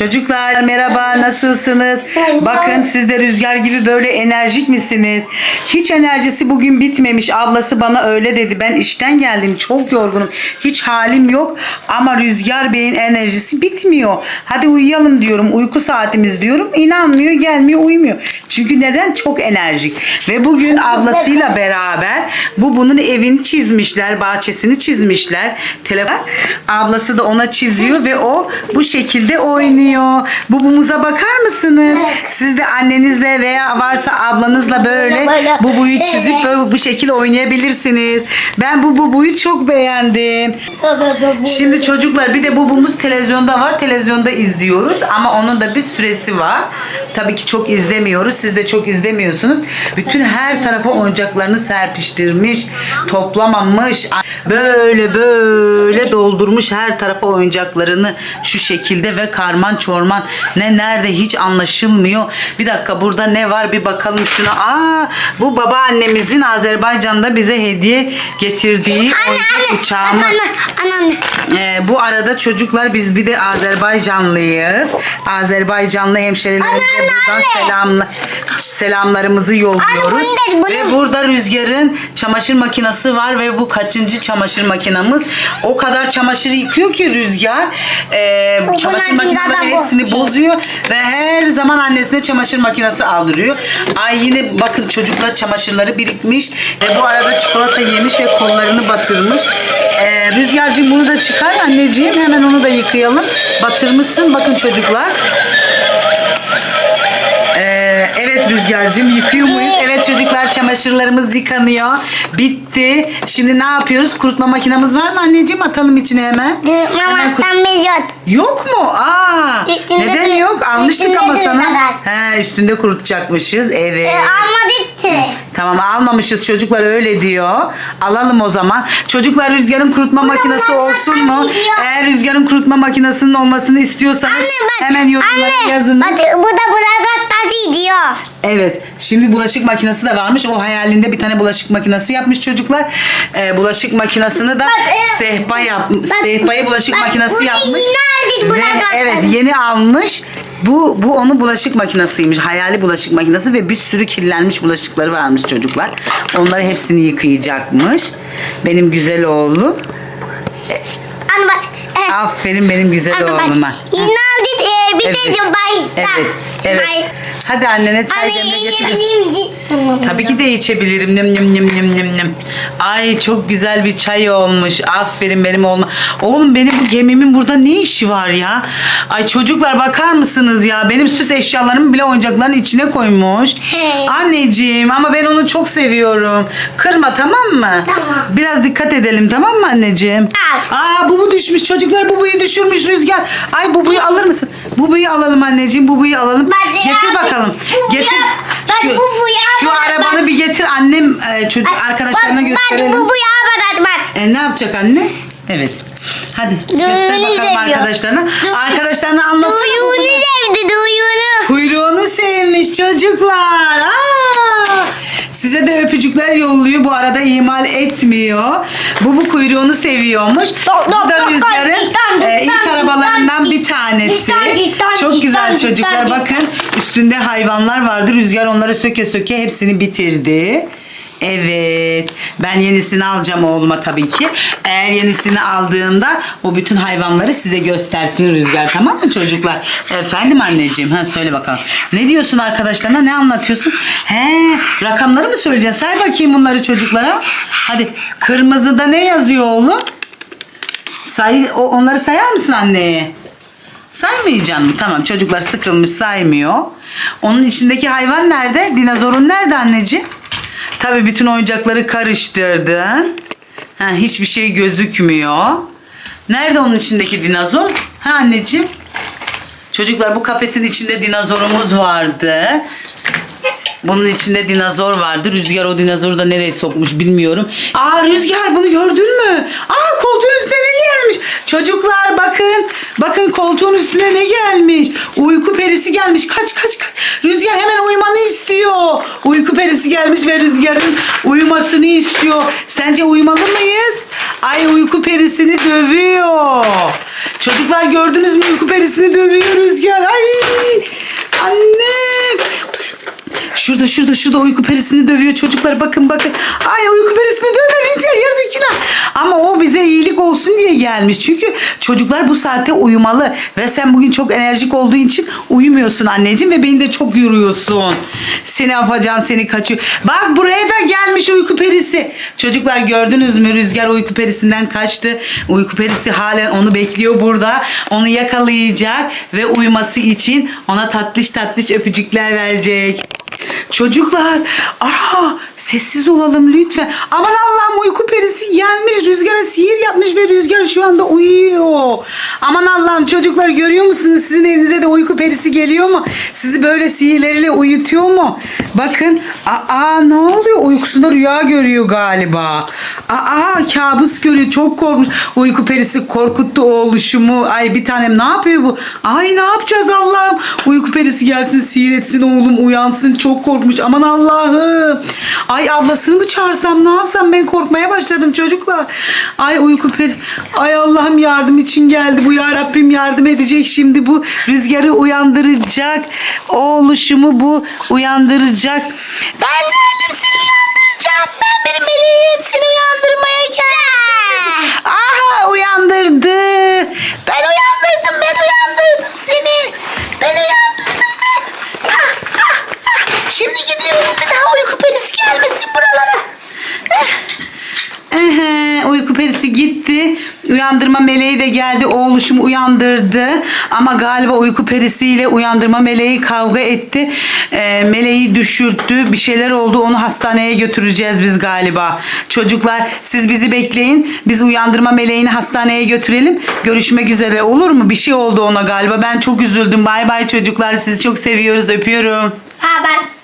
Çocuklar merhaba nasılsınız? Bakın siz de rüzgar gibi böyle enerjik misiniz? Hiç enerjisi bugün bitmemiş. Ablası bana öyle dedi. Ben işten geldim çok yorgunum. Hiç halim yok ama Rüzgar Bey'in enerjisi bitmiyor. Hadi uyuyalım diyorum. Uyku saatimiz diyorum. İnanmıyor gelmiyor uyumuyor. Çünkü neden? Çok enerjik. Ve bugün ablasıyla beraber bu bunun evini çizmişler. Bahçesini çizmişler. Telefon. Ablası da ona çiziyor ve o bu şekilde oynuyor. Bubumuza bakar mısınız? Siz de annenizle veya varsa ablanızla böyle Böyle. bu buyu çizip böyle bu şekilde oynayabilirsiniz. Ben bu bubuyu çok beğendim. Şimdi çocuklar bir de bubumuz televizyonda var. Televizyonda izliyoruz ama onun da bir süresi var. Tabii ki çok izlemiyoruz. Siz de çok izlemiyorsunuz. Bütün her tarafa oyuncaklarını serpiştirmiş, toplamamış. Böyle böyle doldurmuş her tarafa oyuncaklarını şu şekilde ve karman çorman. Ne nerede hiç anlaşılmıyor. Bir dakika burada ne var bir bakalım şuna. Aa bu babaannemizin Azerbaycan'da bize hediye getirdiği oyuncak uçağımız. Anne, anne. Ee, bu arada çocuklar biz bir de Azerbaycanlıyız. Azerbaycanlı hemşerilerimize buradan anne. Selamla, selamlarımızı yolluyoruz. Anne, bunu da- bunu- Ve burada Rüzgar'ın çamaşır makinesi var ve bu kaçıncı çamaşır makinamız. O kadar çamaşır yıkıyor ki Rüzgar. Ee, Bu çamaşır bunlar makineleri dünyada bu. hepsini bozuyor ve her zaman annesine çamaşır makinesi aldırıyor. Ay yine bakın çocuklar çamaşırları birikmiş ve bu arada çikolata yemiş ve kollarını batırmış. Ee, Rüzgar'cığım bunu da çıkar anneciğim hemen onu da yıkayalım. Batırmışsın bakın çocuklar. Rüzgar'cığım yıkıyor muyuz? Evet çocuklar çamaşırlarımız yıkanıyor. Bitti. Şimdi ne yapıyoruz? Kurutma makinamız var mı anneciğim? Atalım içine hemen. Hemen ben mezot. Yok mu? Aa. Üstünde neden yok? Almıştık üstünde ama sana. kadar. He, üstünde kurutacakmışız. Evet. E, almadık ki. Tamam almamışız çocuklar öyle diyor. Alalım o zaman. Çocuklar rüzgarın kurutma makinesi olsun mu? gidiyor. Eğer rüzgarın kurutma makinesinin olmasını istiyorsanız Anne bak. hemen yorumlara anne, yazınız. Bak bu da burada taşı diyor. Evet. Şimdi bulaşık makinesi de varmış. O hayalinde bir tane bulaşık makinesi yapmış çocuklar. Ee, bulaşık makinesini da e, sehpa yap sehpayı bulaşık bak, makinesi bunu yapmış. Ve buna evet yeni almış. Bu bu onun bulaşık makinesiymiş. Hayali bulaşık makinesi ve bir sürü kirlenmiş bulaşıkları varmış çocuklar. Onları hepsini yıkayacakmış. Benim güzel oğlum. Anne bak. E, Aferin benim güzel Anne bak. oğluma. Yeni aldık e, bir Evet. de bayıstan. Evet. Evet. Hadi annene çay Anne demle misin? Tabii ki de içebilirim. Nim nim nim nim nim nim. Ay çok güzel bir çay olmuş. Aferin benim oğluma. Oğlum benim bu gemimin burada ne işi var ya? Ay çocuklar bakar mısınız ya? Benim süs eşyalarımı bile oyuncakların içine koymuş. Hey. Anneciğim ama ben onu çok seviyorum. Kırma tamam mı? Tamam. Biraz dikkat edelim tamam mı anneciğim? Al. Aa bubu düşmüş. Çocuklar bubuyu düşürmüş Rüzgar. Ay bubuyu alır mısın? Bubuyu alalım anneciğim. Bubuyu alalım. Bak Getir bakalım. bubuya- Getir. bak Şu, bubuya şu arabanı bak. bir getir annem e, çocuk arkadaşlarına gösterelim. Bak bu bu ya bak bak. E, ne yapacak anne? Evet. Hadi göster bakalım seviyor. arkadaşlarına. Du- Arkadaşlarına anlatsana. Duyuğunu sevdi duyuğunu. Kuyruğunu sevmiş çocuklar. Aa! Size de öpücükler yolluyor. Bu arada imal etmiyor. Bu bu kuyruğunu seviyormuş. Bu da Rüzgar'ın e, ilk arabalarından bir tanesi. Çok güzel çocuklar. Bakın üstünde hayvanlar vardı. Rüzgar onları söke söke hepsini bitirdi. Evet. Ben yenisini alacağım oğluma tabii ki. Eğer yenisini aldığında o bütün hayvanları size göstersin Rüzgar. Tamam mı çocuklar? Efendim anneciğim. Ha söyle bakalım. Ne diyorsun arkadaşlarına? Ne anlatıyorsun? He, rakamları mı söyleyeceksin? Say bakayım bunları çocuklara. Hadi. Kırmızıda ne yazıyor oğlum? Say, onları sayar mısın anneye? Saymayacaksın mı? Tamam çocuklar sıkılmış saymıyor. Onun içindeki hayvan nerede? Dinozorun nerede anneciğim? Tabii bütün oyuncakları karıştırdın. Ha, hiçbir şey gözükmüyor. Nerede onun içindeki dinozor? Ha anneciğim? Çocuklar bu kafesin içinde dinozorumuz vardı. Bunun içinde dinozor vardı. Rüzgar o dinozoru da nereye sokmuş bilmiyorum. Aa Rüzgar bunu gördün Bakın koltuğun üstüne ne gelmiş? Uyku perisi gelmiş. Kaç kaç kaç. Rüzgar hemen uyumanı istiyor. Uyku perisi gelmiş ve Rüzgar'ın uyumasını istiyor. Sence uyumalı mıyız? Ay uyku perisini dövüyor. Çocuklar gördünüz mü uyku perisini dövüyor Rüzgar. Ay anne Şurada şurada şurada uyku perisini dövüyor çocuklar bakın bakın. Ay uyku perisini Rüzgar yazık günah. Ama o bize iyilik olsun diye gelmiş. Çünkü çocuklar bu saatte uyumalı. Ve sen bugün çok enerjik olduğu için uyumuyorsun anneciğim ve beni de çok yoruyorsun. Seni yapacaksın seni kaçıyor. Bak buraya da gelmiş uyku perisi. Çocuklar gördünüz mü Rüzgar uyku perisinden kaçtı. Uyku perisi halen onu bekliyor burada. Onu yakalayacak ve uyuması için ona tatlış tatlış öpücükler verecek. Çocuklar, aa sessiz olalım lütfen. Aman Allah'ım uyku perisi gelmiş, rüzgara sihir yapmış ve rüzgar şu anda uyuyor. Aman Allah'ım çocuklar görüyor musunuz? Sizin evinize de uyku perisi geliyor mu? Sizi böyle sihirleriyle uyutuyor mu? Bakın, aa ne oluyor? Uykusunda rüya görüyor galiba. Aa kabus görüyor, çok korkmuş. Uyku perisi korkuttu oğluşumu. Ay bir tanem ne yapıyor bu? Ay ne yapacağız Allah'ım? Uyku perisi gelsin, sihir etsin oğlum uyansın. Çok korkmuş. Aman Allah'ım. Ay ablasını mı çağırsam ne yapsam ben korkmaya başladım çocuklar. Ay uyku peri. Ay Allah'ım yardım için geldi. Bu ya Rabbim yardım edecek şimdi bu rüzgarı uyandıracak. Oğluşumu bu uyandıracak. Ben geldim seni uyandıracağım. Ben benim meleğim seni uyandırmaya geldim. Aha uyandırdı. Ben uyandırdım ben uyandırdım seni. Ben uyandırdım ben. Ah, ah, ah. Şimdi gidiyorum bir daha uyku perisi gelmesin buralara. Eh. Ehe, uyku perisi gitti. Uyandırma meleği de geldi. Oğluşumu uyandırdı. Ama galiba uyku perisiyle uyandırma meleği kavga etti. Ee, meleği düşürttü. Bir şeyler oldu. Onu hastaneye götüreceğiz biz galiba. Çocuklar siz bizi bekleyin. Biz uyandırma meleğini hastaneye götürelim. Görüşmek üzere olur mu? Bir şey oldu ona galiba. Ben çok üzüldüm. Bay bay çocuklar. Sizi çok seviyoruz. Öpüyorum. Baba